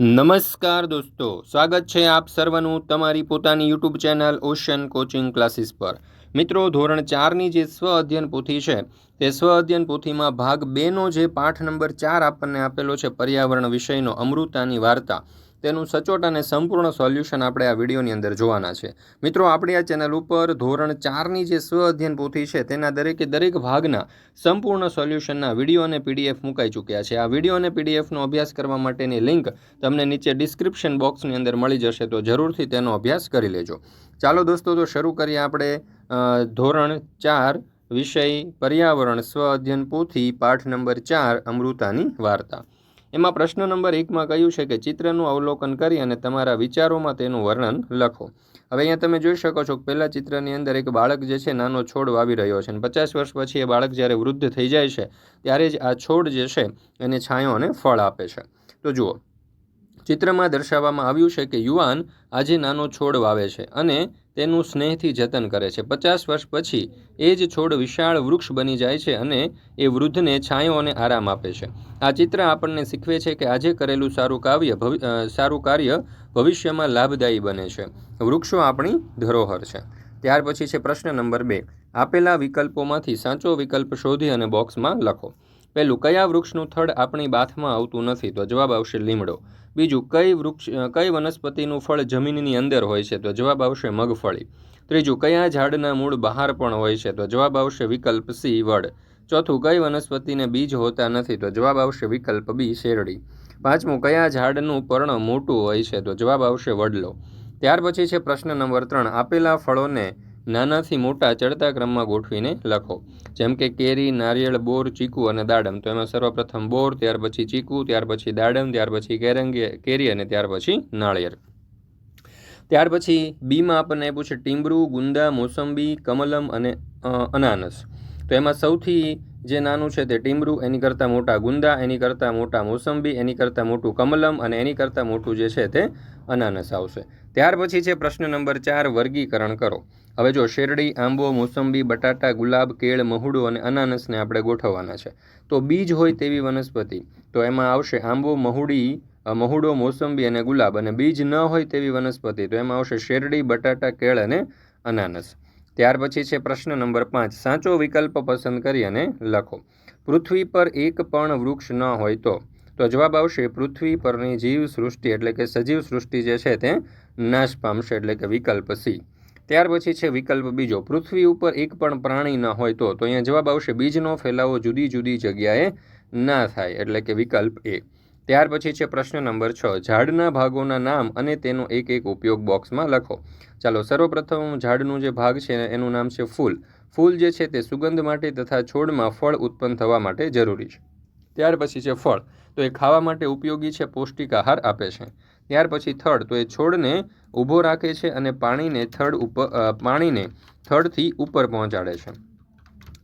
નમસ્કાર દોસ્તો, સ્વાગત છે આપ સર્વનું તમારી પોતાની YouTube channel ocean coaching classes પર. મિત્રો, ધોરણ ચારની જે સ્વ અધ્યયન પોથી છે, તે સ્વ અધ્યયન પોથીમાં ભાગ બેનો જે પાઠ નંબર ચાર આપણને આપેલો છે, પર્યાવરણ વિષયનો અમૃતાની વાર્તા. તેનું સચોટ અને સંપૂર્ણ સોલ્યુશન આપણે આ વિડીયોની અંદર જોવાના છે. મિત્રો, આપણી આ ચેનલ ઉપર ધોરણ ચારની જે સ્વ અધ્યયન પોથી છે, તેના દરેકે દરેક ભાગના સંપૂર્ણ સોલ્યુશનના વીડિયો અને પીડીએફ મુકાઈ ચૂક્યા છે. આ વીડિયો અને પીડીએફનો અભ્યાસ કરવા માટેની લિંક તમને નીચે ડિસ્ક્રિપ્શન બોક્સની અંદર મળી જશે, તો જરૂરથી તેનો અભ્યાસ કરી લેજો. ચાલો દોસ્તો, તો શરૂ કરીએ આપણે ધોરણ ચાર, વિષય પર્યાવરણ સ્વ અધ્યયન પોથી, પાઠ નંબર ચાર, અમૃતાની વાર્તા. એમાં પ્રશ્ન નંબર એકમાં કહ્યું છે કે ચિત્રનું અવલોકન કરી અને તમારા વિચારોમાં તેનું વર્ણન લખો. હવે અહીંયા તમે જોઈ શકો છો કે પહેલાં ચિત્રની અંદર એક બાળક જે છે નાનો છોડ વાવી રહ્યો છે અને પચાસ વર્ષ પછી એ બાળક જ્યારે વૃદ્ધ થઈ જાય છે, ત્યારે જ આ છોડ જે છે એને છાંયો અને ફળ આપે છે. તો જુઓ ચિત્રમાં દર્શાવવામાં આવ્યું છે કે યુવાન આજે નાનો છોડ વાવે છે અને તેનું સ્નેહથી જતન કરે છે. પચાસ વર્ષ પછી એ જ છોડ વિશાળ વૃક્ષ બની જાય છે અને એ વૃદ્ધને છાંયો અને આરામ આપે છે. આ ચિત્ર આપણને શીખવે છે કે આજે કરેલું સારું કાવ્ય સારું કાર્ય ભવિષ્યમાં લાભદાયી બને છે. વૃક્ષો આપણી ધરોહર છે. ત્યાર પછી છે પ્રશ્ન નંબર બે. આપેલા વિકલ્પોમાંથી સાચો વિકલ્પ શોધી અને બોક્સમાં લખો. પહેલું, કયા વૃક્ષનું થડ આપણી બાથમાં આવતું નથી? તો જવાબ આવશે લીમડો. બીજું, કઈ વૃક્ષ કઈ વનસ્પતિનું ફળ જમીનની અંદર હોય છે? તો જવાબ આવશે મગફળી. ત્રીજું, કયા ઝાડના મૂળ બહાર પણ હોય છે? તો જવાબ આવશે વિકલ્પ સી, વડ. ચોથું, કઈ વનસ્પતિને બીજ હોતા નથી? તો જવાબ આવશે વિકલ્પ બી, શેરડી. પાંચમું, કયા ઝાડનું પર્ણ મોટું હોય છે? તો જવાબ આવશે વડલો. ત્યાર પછી છે પ્રશ્ન નંબર ત્રણ. આપેલા ફળોને નાનાથી મોટા ચડતા ક્રમમાં ગોઠવીને લખો. જેમ કે કેરી, નારિયેળ, બોર, ચીકુ અને દાડમ. તો એમાં સર્વપ્રથમ બોર, ત્યાર પછી ચીકુ, ત્યાર પછી દાડમ, ત્યાર પછી કેરંગી, કેરી અને ત્યાર પછી નાળિયેર. ત્યાર પછી બીમાં આપણને આપ્યું છે ટીમરું ગુંદા, મોસંબી, કમલમ અને અનાનસ. તો એમાં સૌથી જે નાનું છે તે ટીમરું એની કરતાં મોટા ગુંદા, એની કરતાં મોટા મોસંબી, એની કરતાં મોટું કમલમ અને એની કરતાં મોટું જે છે તે અનાનસ આવશે. ત્યાર પછી છે પ્રશ્ન નંબર ચાર, વર્ગીકરણ કરો. હવે જો શેરડી, આંબો, મોસંબી, બટાટા, ગુલાબ, કેળ, મહુડો અને અનાનસને આપણે ગોઠવવાના છે, તો બીજ હોય તેવી વનસ્પતિ. તો એમાં આવશે આંબો, મહુડી મહુડો, મોસંબી અને ગુલાબ અને બીજ ન હોય તેવી વનસ્પતિ, તો એમાં આવશે શેરડી, બટાટા, કેળ અને અનાનસ. ત્યાર પછી છે પ્રશ્ન નંબર પાંચ, સાચો વિકલ્પ પસંદ કરી અને લખો. પૃથ્વી પર એક પણ વૃક્ષ ન હોય તો. તો જવાબ આવશે, પૃથ્વી પરની જીવ સૃષ્ટિ એટલે કે સજીવ સૃષ્ટિ જે છે તે નાશ પામશે એટલે કે વિકલ્પ સી. ત્યાર પછી છે વિકલ્પ બીજો, પૃથ્વી ઉપર એક પણ પ્રાણી ન હોય તો તો અહીંયા જવાબ આવશે, બીજનો ફેલાવો જુદી જુદી જગ્યાએ ના થાય એટલે કે વિકલ્પ એ. ત્યાર પછી છે પ્રશ્ન નંબર છ, ઝાડના ભાગોના નામ અને તેનો એક એક ઉપયોગ બોક્સમાં લખો. ચાલો, સર્વપ્રથમ ઝાડનું જે ભાગ છે એનું નામ છે ફૂલ. ફૂલ જે છે તે સુગંધ માટે તથા છોડમાં ફળ ઉત્પન્ન થવા માટે જરૂરી છે. ત્યાર પછી છે ફળ. તો એ ખાવા માટે ઉપયોગી છે પૌષ્ટિક આહાર આપે છે. ત્યાર પછી થડ. તો એ છોડને ઊભો રાખે છે અને પાણીને થડ ઉપર પાણીને થડથી ઉપર પહોંચાડે છે.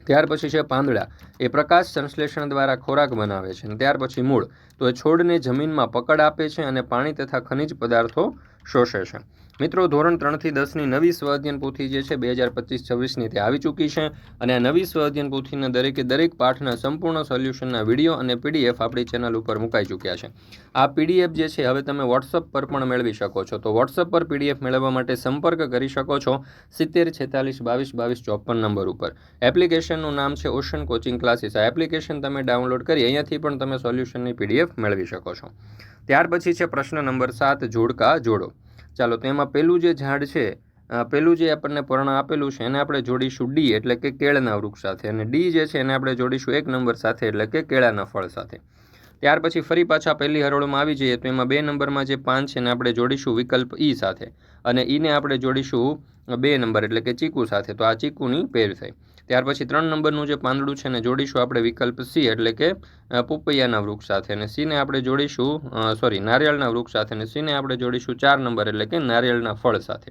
ત્યાર પછી છે પાંદડા. એ પ્રકાશ સંશ્લેષણ દ્વારા ખોરાક બનાવે છે. અને ત્યાર પછી મૂળ. તો એ છોડને જમીનમાં પકડ આપે છે અને પાણી તથા ખનિજ પદાર્થો શોષે છે. મિત્રો, ધોરણ ત્રણથી દસની નવી સ્વ અધ્યયન પોથી જે છે, બે હજાર પચીસ છવ્વીસની તે આવી ચૂકી છે અને આ નવી સ્વ અધ્યયન પોથીના દરેકે દરેક પાઠના સંપૂર્ણ સોલ્યુશનના વીડિયો અને પીડીએફ આપણી ચેનલ ઉપર મુકાઈ ચૂક્યા છે. આ પીડીએફ જે છે, હવે તમે વોટ્સઅપ પર પણ મેળવી શકો છો. તો વોટ્સઅપ પર પીડીએફ મેળવવા માટે સંપર્ક કરી શકો છો સિત્તેર છેતાલીસ બાવીસ બાવીસ ચોપન નંબર ઉપર. એપ્લિકેશનનું નામ છે, ઓશન કોચિંગ ક્લાસીસ. આ એપ્લિકેશન તમે ડાઉનલોડ કરી અહીંયાથી પણ તમે સોલ્યુશનની પીડીએફ મેળવી શકો છો. ત્યાર પછી છે પ્રશ્ન નંબર સાત, જોડકા જોડો. ચાલો, તો એમાં પહેલું જે ઝાડ છે પહેલું જે આપણને પર્ણ આપેલું છે, એને આપણે જોડીશું ડી, એટલે કે કેળના વૃક્ષ સાથે. અને ડી જે છે, એને આપણે જોડીશું એક નંબર સાથે, એટલે કે કેળાના ફળ સાથે. ત્યાર પછી ફરી પાછા પહેલી હરોળમાં આવી જઈએ, તો એમાં બે નંબરમાં જે પાન છે, એને આપણે જોડીશું વિકલ્પ ઈ સાથે. અને ઈને આપણે જોડીશું બે નંબર એટલે કે ચીકુ સાથે. તો આ ચીકુની પેર થઈ. ત્યાર પછી ત્રણ નંબરનું જે પાંદડું છે ને, જોડીશું આપણે વિકલ્પ સી એટલે કે પોપૈયાના વૃક્ષ સાથે. અને સીને આપણે જોડીશું સોરી નારિયેળના વૃક્ષ સાથે. અને સીને આપણે જોડીશું ચાર નંબર એટલે કે નારિયેળના ફળ સાથે.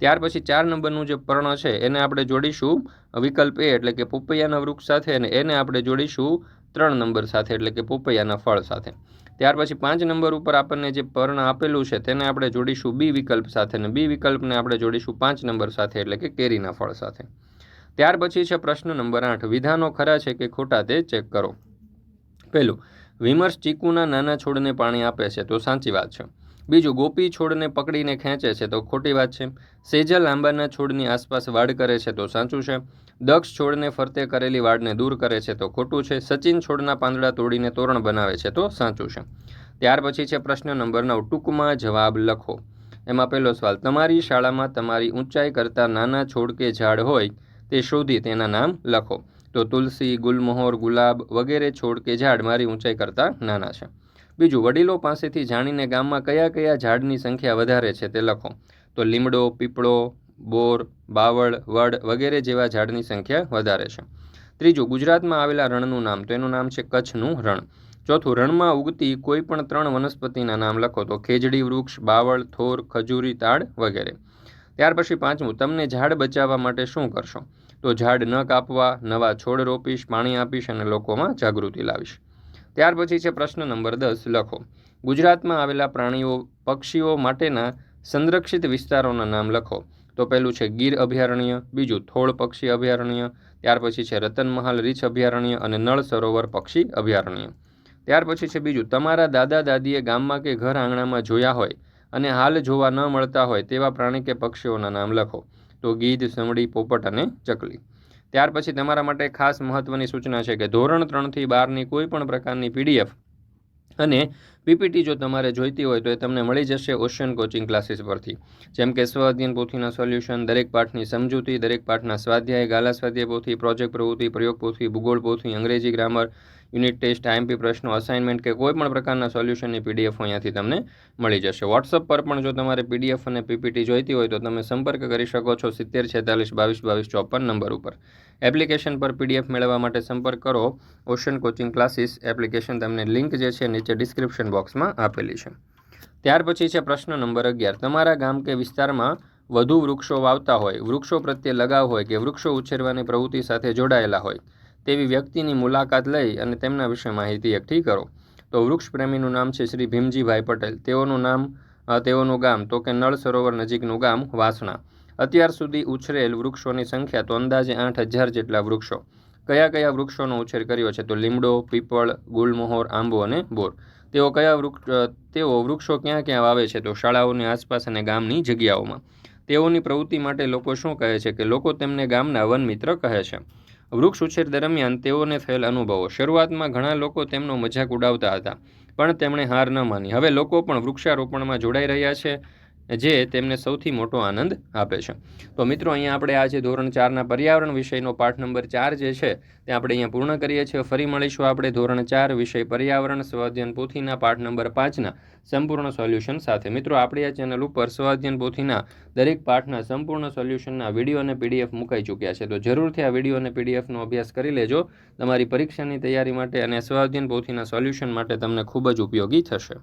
ત્યાર પછી ચાર નંબરનું જે પર્ણ છે, એને આપણે જોડીશું વિકલ્પ એ એટલે કે પોપૈયાના વૃક્ષ સાથે. અને એને આપણે જોડીશું ત્રણ નંબર સાથે એટલે કે પોપૈયાના ફળ સાથે. ત્યાર પછી પાંચ નંબર ઉપર આપણને જે પર્ણ આપેલું છે, તેને આપણે જોડીશું બી વિકલ્પ સાથે અને બી વિકલ્પને આપણે જોડીશું પાંચ નંબર સાથે, એટલે કે કેરીના ફળ સાથે. ત્યાર પછી છે પ્રશ્ન નંબર આઠ. વિધાનો ખરા છે કે ખોટા તે ચેક કરો. પહેલું, વિમર્શ ચીકુના નાના છોડને પાણી આપે છે, તો સાચી વાત છે. બીજું, ગોપી છોડને પકડીને ખેંચે છે, તો ખોટી વાત છે. સેજલ આંબાના છોડની આસપાસ વાડ કરે છે, તો સાચું છે. દક્ષ છોડને ફરતે કરેલી વાડને દૂર કરે છે, તો ખોટું છે. સચિન છોડના પાંદડા તોડીને તોરણ બનાવે છે, તો સાચું છે. ત્યાર પછી છે પ્રશ્ન નંબર નવ, ટૂંકમાં જવાબ લખો. એમાં પહેલો સવાલ, તમારી શાળામાં તમારી ઊંચાઈ કરતાં નાના છોડ કે ઝાડ હોય, તે શોધી તેના નામ લખો. તો તુલસી, ગુલમહોર, ગુલાબ વગેરે છોડ કે ઝાડ મારી ઊંચાઈ કરતાં નાના છે. બીજું, વડીલો પાસેથી જાણીને ગામમાં કયા કયા ઝાડની સંખ્યા વધારે છે તે લખો. તો લીમડો, પીપળો, બોર, બાવળ, વડ વગેરે જેવા ઝાડની સંખ્યા વધારે છે. ત્રીજું, ગુજરાતમાં આવેલા રણનું નામ. તો એનું નામ છે કચ્છનું રણ. ચોથું, રણમાં ઉગતી કોઈ પણ ત્રણ વનસ્પતિના નામ લખો. તો ખેજડી, વૃક્ષ, બાવળ, થોર, ખજૂરી, તાડ વગેરે. ત્યાર પછી પાંચમું, તમને ઝાડ બચાવવા માટે શું કરશો? તો ઝાડ ન કાપવા, નવા છોડ રોપીશ, પાણી આપીશ અને લોકોમાં જાગૃતિ લાવીશ. ત્યાર પછી છે પ્રશ્ન નંબર દસ, લખો. ગુજરાતમાં આવેલા પ્રાણીઓ, પક્ષીઓ માટેના સંરક્ષિત વિસ્તારોના નામ લખો. તો પહેલું છે ગીર અભયારણ્ય, બીજું થોળ પક્ષી અભયારણ્ય, ત્યાર પછી છે રતનમહાલ રીછ અભયારણ્ય અને નળ સરોવર પક્ષી અભયારણ્ય. ત્યાર પછી છે બીજું તમારા દાદા દાદીએ ગામમાં કે ઘર આંગણામાં જોયા હોય અને હાલ જોવા ન મળતા હોય તેવા પ્રાણી કે પક્ષીઓના નામ લખો. તો ગીધ સમડી પોપટ અને ચકલી. ત્યાર પછી તમારા માટે ખાસ મહત્વની સૂચના છે કે ધોરણ ત્રણથી બારની કોઈ પણ પ્રકારની પીડીએફ અને પીપીટી જો તમારે જોઈતી હોય તો એ તમને મળી જશે ઓશિયન કોચિંગ ક્લાસીસ પરથી. જેમ કે સ્વ અધ્યયન પોથીના સોલ્યુશન, દરેક પાઠની સમજૂતી, દરેક પાઠના સ્વાધ્યાય, ગાલા સ્વાધ્યાય પોથી, પ્રોજેક્ટ પ્રવૃત્તિ, પ્રયોગ પોથી, ભૂગોળ પોથી, અંગ્રેજી ગ્રામર, યુનિટ ટેસ્ટ, આઈએમપી પ્રશ્નો અસાઇનમેન્ટ કે કોઈ પણ પ્રકારના સોલ્યુશનની પીડીએફ અહીંયાથી તમને મળી જશે. વોટ્સઅપ પર પણ જો તમારે પીડીએફ અને પીપીટી જોઈતી હોય તો તમે સંપર્ક કરી શકો છો સિત્તેર છેતાલીસ બાવીસ બાવીસ ચોપન નંબર ઉપર. એપ્લિકેશન પર પીડીએફ મેળવવા માટે સંપર્ક કરો. ઓશન કોચિંગ ક્લાસીસ એપ્લિકેશન તમને લિંક જે છે નીચે ડિસ્ક્રિપ્શન બોક્સમાં આપેલી છે. ત્યાર પછી છે પ્રશ્ન નંબર અગિયાર. તમારા ગામ કે વિસ્તારમાં વધુ વૃક્ષો વાવતા હોય, વૃક્ષો પ્રત્યે લગાવ હોય કે વૃક્ષો ઉછેરવાની પ્રવૃત્તિ સાથે જોડાયેલા હોય, તેવી વ્યક્તિની મુલાકાત લઈ અને તેમના વિશે માહિતી એકઠી કરો. તો વૃક્ષ પ્રેમીનું નામ છે શ્રી ભીમજીભાઈ પટેલ. તેઓનું નામ તેઓનું ગામ તો કે નળ સરોવર નજીકનું ગામ વાસણા. અત્યાર સુધી ઉછરેલ વૃક્ષોની સંખ્યા તો અંદાજે આઠ હજાર જેટલા વૃક્ષો. કયા કયા વૃક્ષોનો ઉછેર કર્યો છે તો લીમડો, પીપળ, ગુલમોહર, આંબો અને બોર. તેઓ કયા વૃક્ષ તેઓ વૃક્ષો ક્યાં ક્યાં વાવે છે? તો શાળાઓની આસપાસ અને ગામની જગ્યાઓમાં. તેઓની પ્રવૃત્તિ માટે લોકો શું કહે છે? કે લોકો તેમને ગામના વન મિત્ર કહે છે. વૃક્ષ ઉછેર દરમિયાન તેઓને થયેલ અનુભવો. શરૂઆતમાં ઘણા લોકો તેમનો મજાક ઉડાવતા હતા, પણ તેમણે હાર ન માની. હવે લોકો પણ વૃક્ષારોપણમાં જોડાઈ રહ્યા છે. જે તેમને સૌથી મોટો આનંદ આપે છે. તો મિત્રો, અહીંયા આપણે આજે ધોરણ ચારના પર્યાવરણ વિષયનો પાઠ નંબર ચાર જે છે, તે આપણે અહીંયા પૂર્ણ કરીએ છીએ. ફરી મળીશું આપણે ધોરણ ચાર વિષય પર્યાવરણ, સ્વાધ્યન પોથીના પાઠ નંબર પાંચના સંપૂર્ણ સોલ્યુશન સાથે. મિત્રો, આપણી આ ચેનલ ઉપર સ્વાધ્યન પોથીના દરેક પાઠના સંપૂર્ણ સોલ્યુશનના વીડિયો અને પીડીએફ મુકાઈ ચૂક્યા છે. તો જરૂરથી આ વીડિયો અને પીડીએફનો અભ્યાસ કરી લેજો. તમારી પરીક્ષાની તૈયારી માટે અને સ્વાધ્યન પોથીના સોલ્યુશન માટે તમને ખૂબ જ ઉપયોગી થશે.